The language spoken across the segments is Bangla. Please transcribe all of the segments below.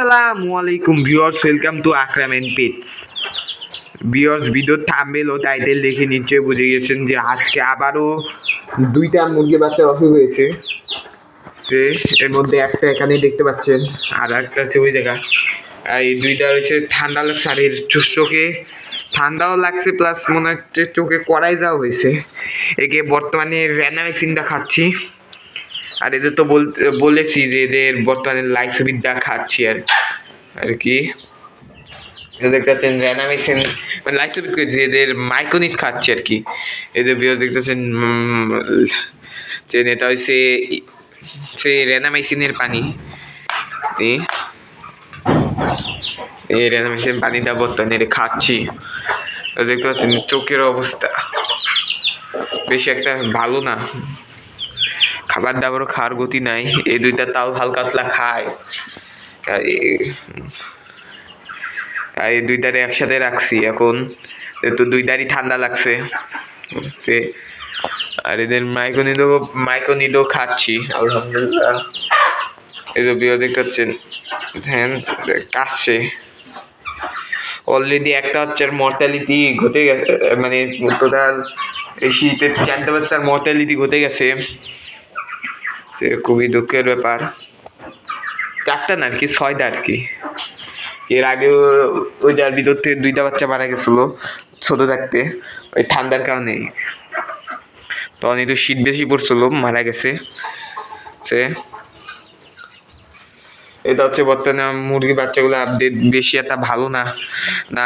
আসসালামু আলাইকুম viewers welcome to Akram and pets viewers ভিডিওর থাম্বেল ও টাইটেল দেখে নিশ্চয়ই বুঝে গেছেন যে আজকে আবারও দুইটা মুরগি বাচ্চা অসুখ হয়েছে। যে এর মধ্যে একটা এখানে দেখতে পাচ্ছেন, আর একটা আছে ওই জায়গা। এই দুইটা হচ্ছে ঠান্ডা লাগছে আর এর চোখে। ঠান্ডাও লাগছে প্লাস মনে হচ্ছে চোখে কড়াই যাওয়া হয়েছে। একে বর্তমানে র্যানামেসিনটা খাচ্ছি। আর এদের তো বলেছি যে এদের বর্তমানে লাইসোবিদ্যা খাচ্ছি আর আর কি। দেখতে পাচ্ছেন র্যানামেসিন মানে লাইসোবিদ যে এদের মাইকোনিট খাচ্ছি আর কি। এদের বিয়ে দেখতেছেন যে এটা হচ্ছে সে র্যানামাইসিনের পানি। এই র্যানামাইসিন পানিটা বর্তমানে খাচ্ছি। দেখতে পাচ্ছেন চোখের অবস্থা। বেশি একটা ভালো না। খাবার দাবারও খাওয়ার গতি নাই। এই দুইটা তাও হালকা পাতলা খায়। আর এই- দুইটারে একসাথে রাখছি এখন। তো দুইটারই ঠান্ডা লাগছে। আর এদের মাইকোনিডো মাইকোনিডো খাচ্ছি, আলহামদুলিল্লাহ। এই যে বিয়ে দেখতে ধ্যান কাছে অলরেডি একটা হচ্ছে মর্টালিটি ঘটে গেছে মানে টোটাল এই শীতের চারটে বাচ্চার মর্টালিটি ঘটে গেছে। সে খুবই দুঃখের ব্যাপার। চারটা না আর কি, ছয়টা আর কি। এর আগে ওই যার ভিতর থেকে দুইটা বাচ্চা মারা গেছিল, ছোট থাকতে, ওই ঠান্ডার কারণে তখন একটু শীত বেশি পড়ছিল, মারা গেছে। সে, এটা হচ্ছে বর্তমানে মুরগি বাচ্চাগুলো আপডেট বেশি একটা ভালো না। না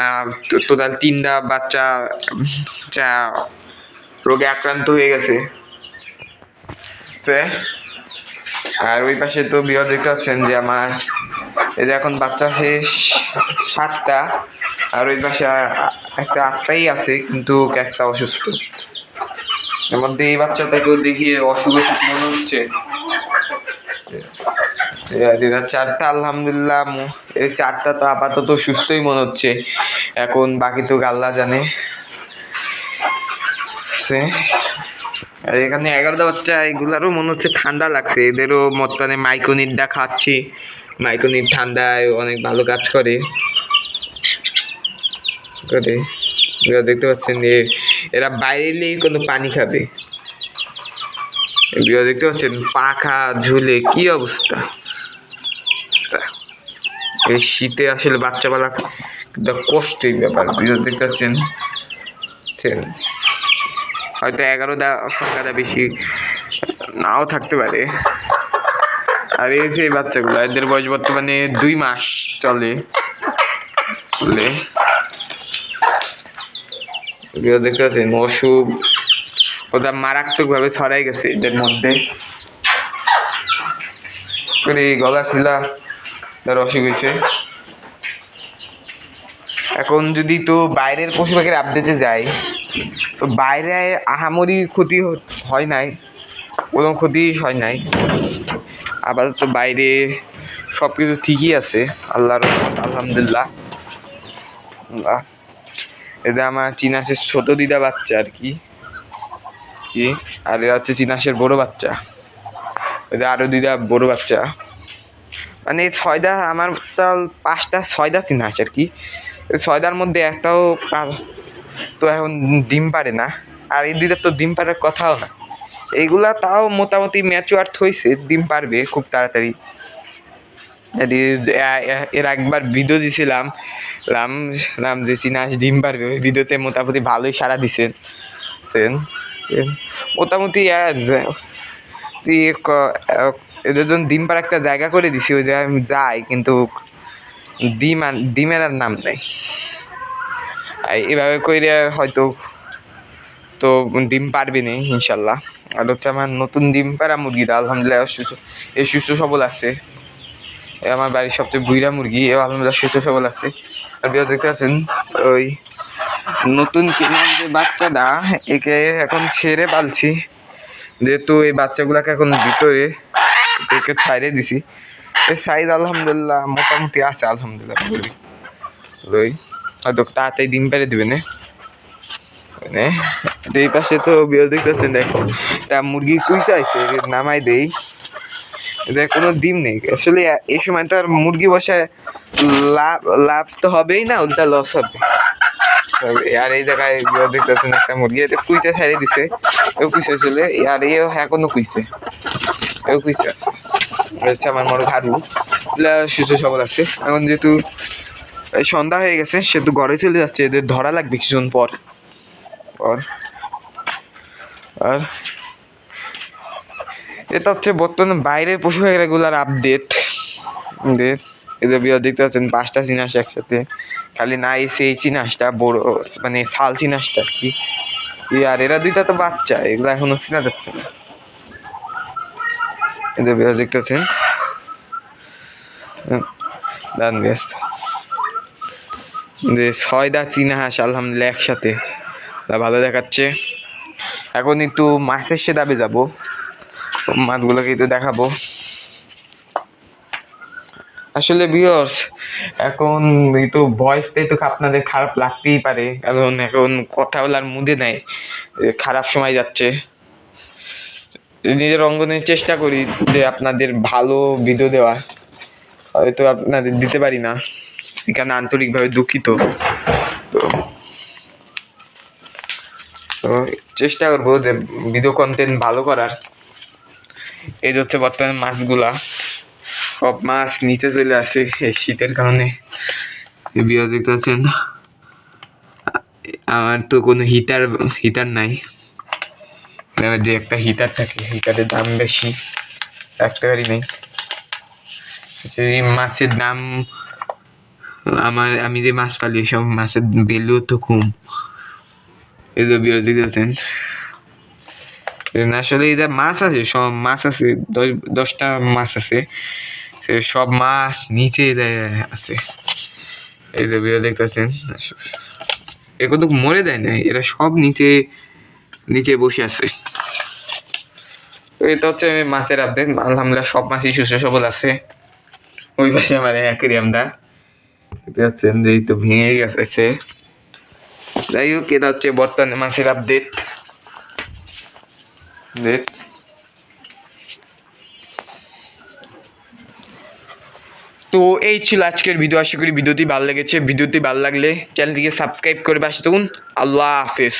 টোটাল তিনটা বাচ্চা, যা রোগে আক্রান্ত হয়ে গেছে। আর ওই পাশে তো বিহার দেখতে পাচ্ছেন যে আমার, এই যে এখন বাচ্চা আছে সাতটা, আর ওই পাশে একটা আটটাই আছে, কিন্তু একটা অসুস্থ। এর মধ্যে এই বাচ্চাটাকেও দেখি অসুখ অসুখ মনে হচ্ছে। চারটা, আলহামদুলিল্লাহ এই চারটা তো আপাতত সুস্থই মনে হচ্ছে। এখন বাকি তো আল্লাহ জানে। সে আর এখানে এগারোটা বাচ্চা এগুলারও মনে হচ্ছে ঠান্ডা লাগছে। এদেরও বর্তমানে মাইকোনিটটা খাচ্ছি। মাইকোনিট ঠান্ডায় অনেক ভালো কাজ করে। করে। দেখতে পাচ্ছেন যে এরা বাইরে এলেই কোনো পানি খাবে। এগুলো দেখতে পাচ্ছেন পাখা ঝুলে কি অবস্থা? এই শীতে আসলে বাচ্চা পালা কষ্টই ব্যাপার। দেখতে পাচ্ছেন? ঠিক হয়তো এগারো এগারোটা সংখ্যাটা বেশি নাও থাকতে পারে। আর এই যে বাচ্চাগুলো, এদের বয়স বর্তমানে দুই মাস চলে। এগুলো দেখতে পাচ্ছেন, অসুখ। ওটা মারাত্মকভাবে ছড়াই গেছে এদের মধ্যে। করে গলা শিলা তার অসুখ হয়েছে। এখন যদি তো বাইরের পশু পাখির আপডেটে যাই, তো বাইরে আহামরি ক্ষতি হয় নাই, কোনো ক্ষতি হয় নাই। আপাতত বাইরে সব কিছু ঠিকই আছে, আল্লাহর আলহামদুলিল্লাহ। এটা আমার চিনাসের ছোট দিদা বাচ্চা আর কি। আর এরা হচ্ছে চিনাসের বড় বাচ্চা। এটা আরও দিদা বড় বাচ্চা। মানে ছয়টা, আমার পাঁচটা, ছয়টা চিনাস আর কি। ছয়টার মধ্যে একটাও পার- তো এখন ডিম পারে না। আর এই দুইটা তো ডিম পারার কথাও না। এইগুলা তাও মোটামুটি ম্যাচুয়ার হয়েছে ডিম পারবে খুব তাড়াতাড়ি। এর একবার ভিডিও দিছিলাম, রাম রাম যে চিনাস ডিম পারবে, ওই ভিডিওতে মোটামুটি ভালোই সাড়া দিছেন। মোটামুটি তুই এদের জন্য ডিম পাড়া একটা জায়গা করে দিছি, ওই জায়গায় আমি যাই, কিন্তু ডিম ডিমের আর নাম নেই। এভাবে করে হয়তো তো ডিম পারবে না, ইনশাল্লাহ। আর হচ্ছে আমার নতুন ডিম পাড়া মুরগিটা আলহামদুলিল্লাহ, সুস্থ এ সুস্থ সবল আছে। এ আমার বাড়ির সবচেয়ে বুইরা মুরগি এ আলহামদুলিল্লাহ সুস্থ সবল আছে। আর বিয়ে দেখতে পাচ্ছেন, ওই নতুন কেনার যে বাচ্চাটা একে এখন ছেড়ে পালছি। যেহেতু এই বাচ্চাগুলোকে এখন ভিতরে একে ছাইড়ে দিছি। সাইজ আলহামদুলিল্লাহ, মোটামুটি আছে, আলহামদুলিল্লাহ ওই হয়তো তাড়াতাড়ি ডিম পেড়ে দিবে না। এই পাশে তো বিয়ে দেখতেছেন, দেখো। মুরগি কুইসা এর নামাই দেই। এদের কোনো ডিম নেই। আসলে এই সময় তো আর মুরগি বসায় লাভ লাভ তো হবেই না, উল্টা লস হবে। আর এই জায়গায় বিয়ে দেখতেছেন, একটা মুরগি এটা কুইসে ছাড়িয়ে দিছে। এও কুইসে চলে আর এও এখনও কুইসে এও কুইসে আছে। হচ্ছে আমার বড় ঘাড়ু এগুলা সুস্থ আছে। এখন যেহেতু সন্ধ্যা হয়ে গেছে, সেহেতু ঘরে চলে যাচ্ছে, এদের ধরা লাগবে কিছুক্ষণ পর। পর। আর এটা হচ্ছে বর্তমানে বাইরের পশু পাখিগুলার আপডেট আপডেট এদের বিয়ে দেখতে পাচ্ছেন, পাঁচটা চিনাস একসাথে। খালি নাই এই চিনাসটা বড় মানে শাল চিনাসটা কি। আর এরা দুইটা তো বাচ্চা, এগুলো এখনও চিনা যাচ্ছে না। এদের বিয়ে দেখতে পাচ্ছেন দান ব্যস্ত যে ছয়টা চীনা হাঁস, আলহামদুলিল্লাহ, একসাথে। ভালো দেখাচ্ছে। এখন একটু মাছের সে দাবে যাব। মাছগুলোকে একটু দেখাবো। আসলে বিয়র্স এখন তো ভয়েসটাই তো আপনাদের খারাপ লাগতেই পারে। কারণ এখন কথা বলার মুদে নেই। খারাপ সময় যাচ্ছে। নিজের অঙ্গনের চেষ্টা করি যে আপনাদের ভালো ভিডিও দেওয়ার। হয়তো আপনাদের দিতে পারি না। এখানে আন্তরিকভাবে দুঃখিত। তো তো চেষ্টা করব যে ভিডিও কন্টেন্ট ভালো করার। এই যে হচ্ছে বর্তমানে মাছগুলা। সব মাছ নিচে চলে আসে এই শীতের কারণে। বিয়ে দেখতে পাচ্ছেন আমার তো কোনো হিটার হিটার নাই। যে একটা হিটার থাকে হিটারের দাম বেশি রাখতে পারি নাই। সেই মাছের দাম আমার আমি যে মাছ পালি সব মাছের ভ্যালু তো কম। এই যে বিয়ে দেখতে পাচ্ছেন না, আসলে এই যে মাছ আছে সব মাছ আছে দশ দশটা মাছ আছে সে সব মাছ নিচে আছে। এই যে ভিডিও দেখতেছেন এ কিন্তু মরে যায় না এরা সব নিচে নিচে বসে আছে। তো এটা হচ্ছে মাছের আপডেট আলহামদুলিল্লাহ সব মাছই সুস্থ সবল আছে। ওই পাশে আমার অ্যাকুরিয়ামটা দেখতে পাচ্ছেন যে তো ভেঙে গেছে। যাই হোক, এটা হচ্ছে বর্তমানে মাছের আপডেট। আপডেট তো এই ছিল আজকের ভিডিও। আশা করি ভিডিওটি ভালো লেগেছে। ভিডিওটি ভালো লাগলে চ্যানেলটিকে সাবস্ক্রাইব করে পাশে থাকুন। আল্লাহ হাফেজ।